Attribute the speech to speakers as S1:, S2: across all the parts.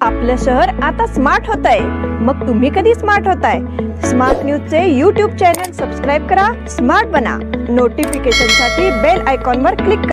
S1: आपलं शहर आता स्मार्ट होत आहे मग तुम्ही कधी स्मार्ट होताय? स्मार्ट न्यूजचे यूट्यूब चॅनल सबस्क्राईब करा स्मार्ट बना. नोटिफिकेशन साठी बेल आयकॉनवर क्लिक करा.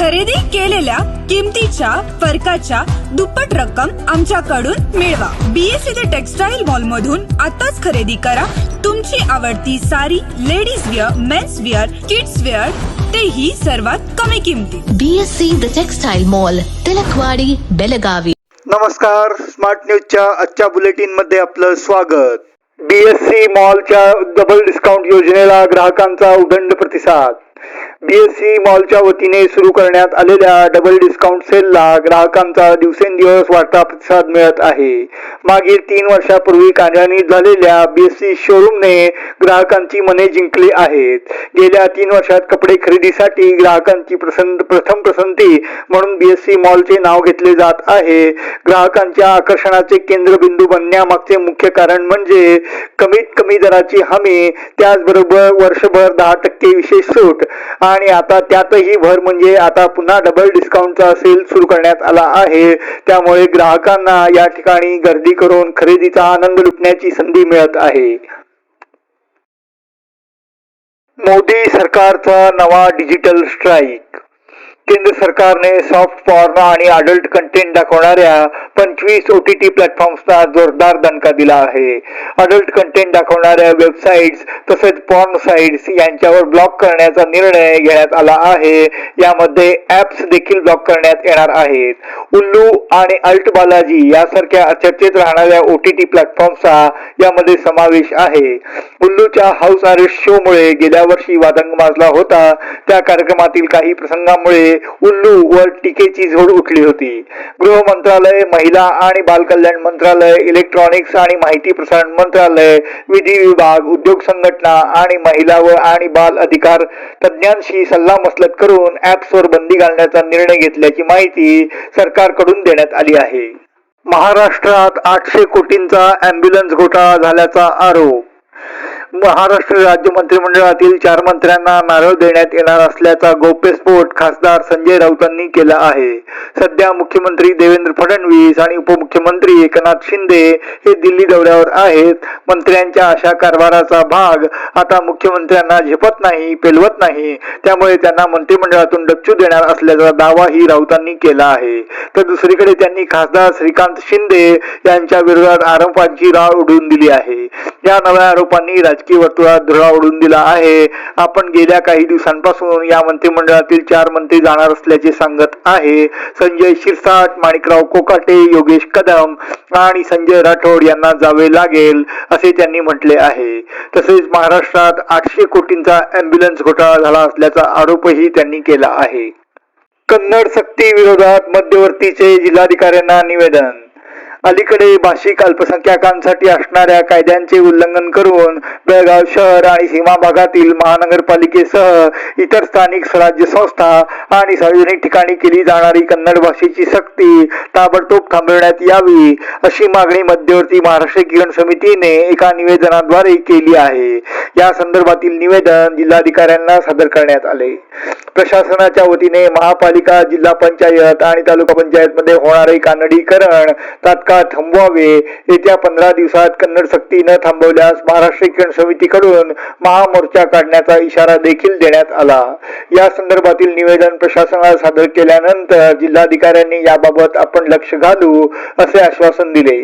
S2: खरेदी केलेल्या किमतीच्या फरकाच्या दुप्पट रक्कम आमच्याकडून मिळवा. बीएससी ते टेक्सटाईल मॉल मधून आताच खरेदी करा. तुमची आवडती sari ladies wear men's wear kids wear तेही सर्वात कमी किमतीत
S3: BSC the textile mall Tilakwadi Belagavi
S4: नमस्कार. स्मार्ट न्यूजच्या आजच्या बुलेटिनमध्ये आपलं स्वागत. बीएससी मॉलच्या डबल डिस्काउंट योजनेला ग्राहकांचा उदंड प्रतिसाद. बीएससी मॉलच्या वतीने सुरू करण्यात आलेल्या डबल डिस्काउंट सेलला ग्राहकांचा दिवसेंदिवस वाढता प्रतिसाद मिळत आहे. मागील तीन वर्षापूर्वी कार्यान्वित झालेल्या बीएससी शोरूमने ग्राहकांची मने जिंकली आहेत. गेल्या तीन वर्षात कपडे खरेदीसाठी ग्राहकांची प्रसन्न प्रथम पसंती म्हणून बीएससी मॉलचे नाव घेतले जात आहे. ग्राहकांच्या आकर्षणाचे केंद्रबिंदू बनण्यामागचे मुख्य कारण म्हणजे कमीत कमी दराची हमी त्याचबरोबर वर्षभर दहा टक्के विशेष सूट. आणि आता त्यातही भर म्हणजे आता पुन्हा डबल डिस्काउंटचा सेल सुरू करण्यात आला आहे. त्यामुळे ग्राहकांना या ठिकाणी गर्दी करून खरेदीचा आनंद लुटण्याची संधी मिळत आहे. मोदी सरकारचा नवा डिजिटल स्ट्राईक केंद्र सरकारने सॉफ्ट पॉर्न आणि अडल्ट कंटेंट दाखवणाऱ्या पंचवीस ओ टी टी प्लॅटफॉर्म्सना जोरदार दणका दिला आहे. अडल्ट कंटेंट दाखवणाऱ्या वेबसाईट्स तसेच पॉर्न साईट्स यांच्यावर ब्लॉक करण्याचा निर्णय घेण्यात आला आहे. यामध्ये ऍप्स देखील ब्लॉक करण्यात येणार आहेत. उल्लू आणि अल्ट बालाजी यासारख्या चर्चेत राहणाऱ्या ओ टी टी प्लॅटफॉर्मचा यामध्ये समावेश आहे. उल्लूच्या हाऊस अरेस्ट शो मुळे गेल्या वर्षी वादंग माजला होता. त्या कार्यक्रमातील काही प्रसंगामुळे उल्लू वर टीकेची झोड उठली होती. गृह मंत्रालय महिला महिला आणि बालकल्याण मंत्रालय इलेक्ट्रॉनिक्स आणि माहिती प्रसारण मंत्रालय विधी विभाग उद्योग संघटना आणि महिला व आणि बाल अधिकार तज्ज्ञांशी सल्लामसलत करून ऍप्सवर बंदी घालण्याचा निर्णय घेतल्याची माहिती सरकारकडून देण्यात आली आहे. महाराष्ट्रात आठशे कोटींचा अँब्युलन्स घोटाळा झाल्याचा आरोप महाराष्ट्र राज्य मंत्रिमंडळातील चार मंत्र्यांना नारळ देण्यात येणार असल्याचा गोप्यस्फोट खासदार संजय राऊतांनी केला आहे. सध्या मुख्यमंत्री देवेंद्र फडणवीस आणि उपमुख्यमंत्री एकनाथ शिंदे हे दिल्ली दौऱ्यावर आहेत. मंत्र्यांच्या अशा कारभाराचा भाग आता मुख्यमंत्र्यांना झेपत नाही पेलवत नाही. त्यामुळे त्यांना मंत्रिमंडळातून डच्चू देणार असल्याचा दावाही राऊतांनी केला आहे. तर दुसरीकडे त्यांनी खासदार श्रीकांत शिंदे यांच्या विरोधात आरोपांची राळ उडवून दिली आहे. या नव्या आरोपांनी राजकीय वर्तुळात धुळा उडून दिला आहे. आपण गेल्या काही दिवसांपासून या मंत्रिमंडळातील चार मंत्री जाणार असल्याचे सांगत आहे. संजय शिरसाट माणिकराव कोकाटे योगेश कदम आणि संजय राठोड यांना जावे लागेल असे त्यांनी म्हटले आहे. तसेच महाराष्ट्रात आठशे कोटींचा अँब्युलन्स घोटाळा झाला असल्याचा आरोपही त्यांनी केला आहे. कन्नड सक्ती विरोधात मध्यवर्तीचे जिल्हाधिकाऱ्यांना निवेदन अलीकडे भाषिक अल्पसंख्याकांसाठी असणाऱ्या कायद्यांचे उल्लंघन करून बेळगाव शहर आणि सीमा भागातील महानगरपालिकेसह इतर स्थानिक स्वराज्य संस्था आणि सार्वजनिक ठिकाणी केली जाणारी कन्नड भाषेची सक्ती ताबडतोब थांबविण्यात यावी अशी मागणी मध्यवर्ती महाराष्ट्र किरण समितीने एका निवेदनाद्वारे केली आहे. या संदर्भातील निवेदन जिल्हाधिकाऱ्यांना सादर करण्यात आले. प्रशासनाच्या वतीने महापालिका जिल्हा पंचायत आणि तालुका पंचायत मध्ये होणारे कानडीकरण तात्काळ थांबवावे. येत्या पंधरा दिवसात कन्नड सक्ती न थांबवल्यास महाराष्ट्र शिक्षण समितीकडून महामोर्चा काढण्याचा इशारा देखील देण्यात आला. या संदर्भातील निवेदन प्रशासनाला सादर केल्यानंतर जिल्हाधिकाऱ्यांनी याबाबत आपण लक्ष घालू असे आश्वासन दिले.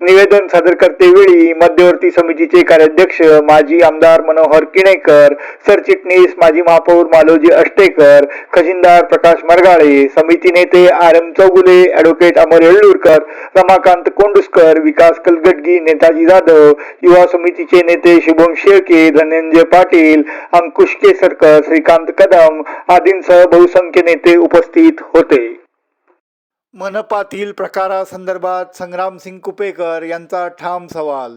S4: निवेदन सादर करतेवेळी मध्यवर्ती समितीचे कार्याध्यक्ष माजी आमदार मनोहर किणेकर सरचिटणीस माजी महापौर मालोजी अष्टेकर खजिनदार प्रकाश मरगाळे समिती नेते R M Chougule advocate Amar Yellurkar Ramakant Kondusker Vikas Kalghatgi Netaji Jadhav युवा समितीचे नेते शुभम शेळके धनंजय पाटील अंकुश केसरकर श्रीकांत कदम आदींसह बहुसंख्य नेते उपस्थित होते. मनपातील प्रकारासंदर्भात संग्रामसिंग कुपेकर यांचा ठाम सवाल.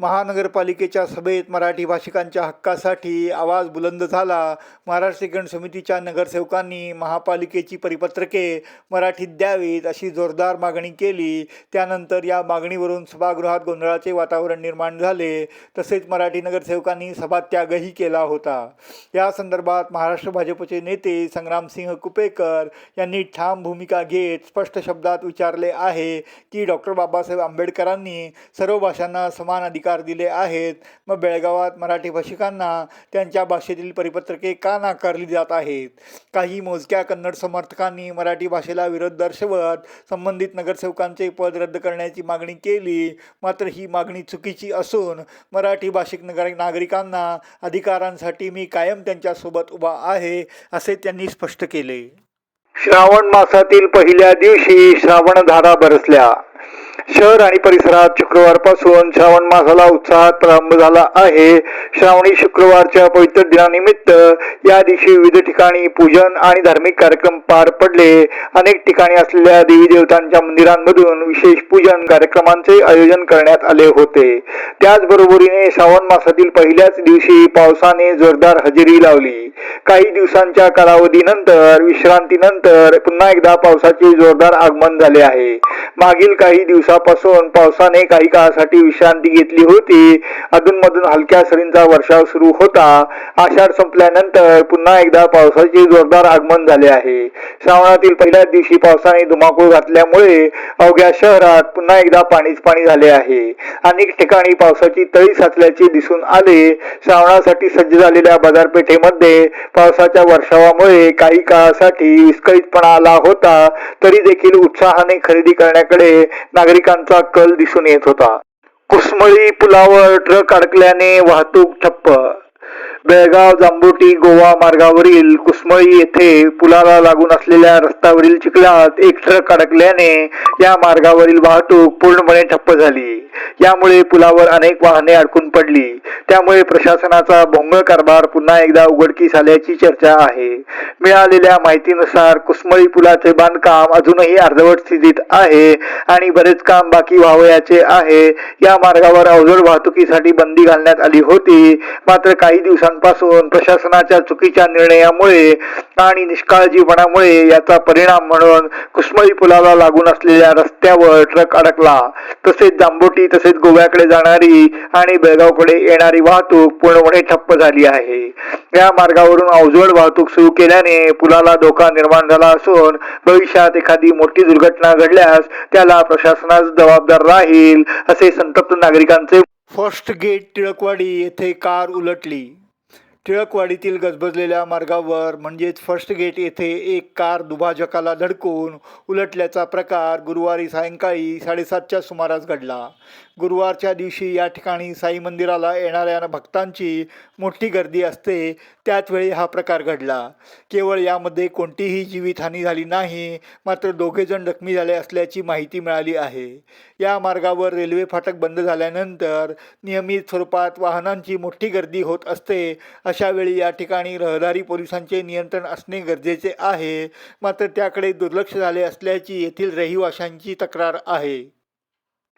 S4: महानगरपालिकेच्या सभेत मराठी भाषिकांच्या हक्कासाठी आवाज बुलंद झाला. महाराष्ट्र शिक्षण समितीच्या नगरसेवकांनी महापालिकेची परिपत्रके मराठीत द्यावीत अशी जोरदार मागणी केली. त्यानंतर या मागणीवरून सभागृहात गोंधळाचे वातावरण निर्माण झाले. तसेच मराठी नगरसेवकांनी सभात्यागही केला होता. या संदर्भात महाराष्ट्र भाजपचे नेते संग्रामसिंह कुपेकर यांनी ठाम भूमिका घेत स्पष्ट शब्दात विचारले आहे की डॉक्टर बाबासाहेब आंबेडकरांनी सर्व भाषांना समान अधिकार दिले आहेत. मग बेळगावात मराठी भाषिकांना त्यांच्या भाषेतील परिपत्रके का नाकारली जात आहेत? काही मोजक्या कन्नड समर्थकांनी मराठी भाषेला विरोध दर्शवत संबंधित नगरसेवकांचे पद रद्द करण्याची मागणी केली. मात्र ही मागणी चुकीची असून मराठी भाषिक नगर नागरिकांना अधिकारांसाठी मी कायम त्यांच्यासोबत उभा आहे असे त्यांनी स्पष्ट केले. श्रावण मासातील पहिल्या दिवशी श्रावणधारा बरसल्या. शहर आणि परिसरात शुक्रवारपासून श्रावण मासाला उत्साहात प्रारंभ झाला आहे. श्रावणी शुक्रवारच्या पवित्र दिनानिमित्त या दिवशी विविध ठिकाणी पूजन आणि धार्मिक कार्यक्रम पार पडले. अनेक ठिकाणी असलेल्या देवी देवतांच्या मंदिरांमधून विशेष पूजन कार्यक्रमांचे आयोजन करण्यात आले होते. त्याचबरोबरीने श्रावण मासातील पहिल्याच दिवशी पावसाने जोरदार हजेरी लावली. काही दिवसांच्या कालावधीनंतर विश्रांतीनंतर पुन्हा एकदा पावसाचे जोरदार आगमन झाले आहे. मागील काही दिवस दिवसापासून पावसाने काही काळासाठी विश्रांती घेतली होती. अधूनमधून हलक्या सरींचा वर्षाव सुरू होता. आषाढ संपल्यानंतर पुन्हा एकदा पावसाचे जोरदार आगमन झाले आहे. श्रावणातील पहिल्याच दिवशी पावसाने धुमाकूळ घातल्यामुळे अवघ्या शहरात पुन्हा एकदा पाणीच पाणी झाले आहे. अनेक ठिकाणी पावसाची तळी साचल्याचे दिसून आले. श्रावणासाठी सज्ज झालेल्या बाजारपेठेमध्ये पावसाच्या वर्षावामुळे काही काळासाठी विस्कळीतपणा आला होता. तरी देखील उत्साहाने खरेदी करण्याकडे नागरिक नागरिकांचा कल दिसून येत होता. कुसमळी पुलावर ट्रक अडकल्याने वाहतूक ठप्प बेळगाव जांबोटी गोवा मार्गावरील कुसमळी येथे पुलाला लागून असलेल्या रस्त्यावरील चिखलात एक ट्रक अडकल्याने या मार्गावरील वाहतूक पूर्णपणे ठप्प झाली. यामुळे पुलावर अनेक वाहने अडकून पडली. त्यामुळे प्रशासनाचा भोंगळ कारभार पुन्हा एकदा उघडकीस आल्याची चर्चा आहे. मिळालेल्या माहितीनुसार कुसमळी पुलाचे बांधकाम अजूनही अर्धवट स्थितीत आहे आणि बरेच काम बाकी व्हावयाचे आहे. या मार्गावर अवजड वाहतुकीसाठी बंदी घालण्यात आली होती. मात्र काही दिवसांपासून प्रशासनाच्या चुकीच्या निर्णयामुळे आणि निष्काळजीपणामुळे याचा परिणाम म्हणून कुसमळी पुलाला लागून असलेल्या रस्त्यावर ट्रक अडकला. तसेच जांबोटी तसेच गोव्याकडे जाणारी आणि बेळगावकडे येणारी वाहतूक पूर्णपणे ठप्प झाली आहे. या मार्गावरून अवजड वाहतूक सुरू केल्याने पुलाला धोका निर्माण झाला असून भविष्यात एखादी मोठी दुर्घटना घडल्यास त्याला प्रशासनाच जबाबदार राहील असे संतप्त नागरिकांचे फर्स्ट गेट टिळकवाडी येथे कार उलटली. टिळकवाडीतील गजबजलेल्या मार्गावर म्हणजेच फर्स्ट गेट येथे एक कार दुभाजकाला धडकून उलटल्याचा प्रकार गुरुवारी सायंकाळी साडेसातच्या सुमारास घडला. गुरुवारच्या दिवशी या ठिकाणी साई मंदिराला येणाऱ्या भक्तांची मोठी गर्दी असते. त्याच वेळी हा प्रकार घडला. केवळ यामध्ये कोणतीही जीवितहानी झाली नाही मात्र दोघेजण जखमी झाले असल्याची माहिती मिळाली आहे. या मार्गावर रेल्वे फाटक बंद झाल्यानंतर नियमित स्वरूपात वाहनांची मोठी गर्दी होत असते. अशा वेळी या ठिकाणी रहदारी पोलिसांचे नियंत्रण असणे गरजेचे आहे. मात्र त्याकडे दुर्लक्ष झाले असल्याची येथील रहिवाशांची तक्रार आहे.